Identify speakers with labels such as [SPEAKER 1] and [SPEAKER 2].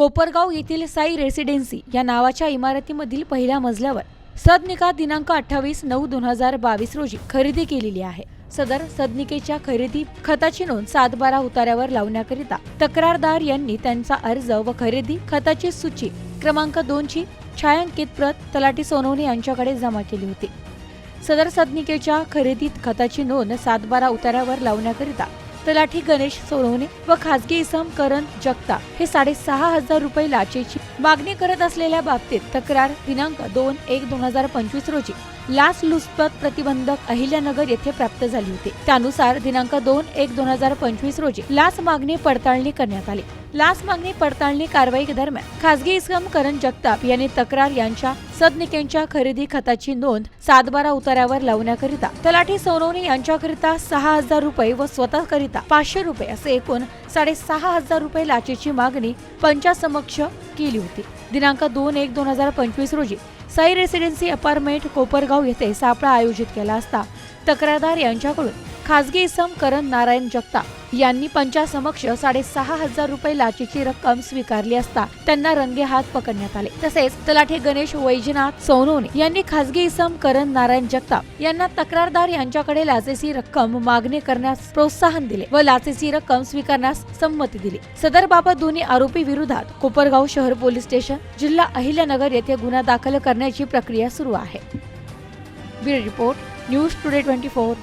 [SPEAKER 1] कोपरगाव येथील साई रेसिडेन्सी या नावाच्या इमारतीमधील पहिल्या मजल्यावर सदनिका दिनांक अठ्ठावीस नऊ दोन हजार बावीस रोजी खरेदी केलेली आहे. सदर सदनिकेच्या खरेदी खताची नोंद सात बारा उतार्यावर लावण्याकरिता तक्रारदार यांनी त्यांचा अर्ज व खरेदी खताची सूची क्रमांक दोनची छायांकित प्रत तलाठी सोनवणे यांच्याकडे जमा केली होती. सदर सदनिकेच्या खरेदीत खताची नोंद सातबारा उतार्यावर लावण्याकरिता तलाठी गणेश सोनवणे व खासगी इसम करण जगताप हे साडेसहा हजार रुपये लाचेची मागणी करत असलेल्या बाबतीत तक्रार दिनांक दोन एक दोन हजार पंचवीस रोजी लाच लुचपत प्रतिबंधक अहिल्यानगर येथे प्राप्त झाली होती. त्यानुसार दिनांक दोन एक दोन हजार पंचवीस रोजी लाच मागणी पडताळणी करण्यात आली. लाच मागणी पडताळणी कारवाई दरम्यान खासगी इसम करण जगताप यांनी तक्रार यांच्या सदनिकेंच्या खरेदी खताची नोंद सातबारा उतार्यावर लावण्याकरिता तलाठी सोनवणे यांच्याकरिता सहा हजार रुपये व स्वतःकरिता पाचशे रुपये असे एकूण साडेसहा हजार रुपये लाचेची मागणी पंचासमक्ष केली होती. दिनांक दोन एक दोन हजार पंचवीस रोजी साई रेसिडेन्सी अपार्टमेंट कोपरगाव येथे सापळा आयोजित केला असता तक्रारदार यांच्याकडून खासगी इसम करण नारायण जगताप यांनी पंचासमक्ष साडेसहा हजार रुपये लाचेची रक्कम स्वीकारली असता त्यांना रंगे हात पकडण्यात आले. तसेच तलाठी गणेश वैजनाथ सोनोने यांनी खासगी इसम करण नारायण जगताप यांना तक्रारदार यांच्याकडे लाचेची रक्कम मागणी करण्यास प्रोत्साहन दिले व लाचेची रक्कम स्वीकारण्यास संमती दिली. सदर बाबत दोन्ही आरोपी विरोधात कोपरगाव शहर पोलीस स्टेशन जिल्हा अहिल्यानगर येथे गुन्हा दाखल करण्याची प्रक्रिया सुरू आहे. Bureau report news today twenty four.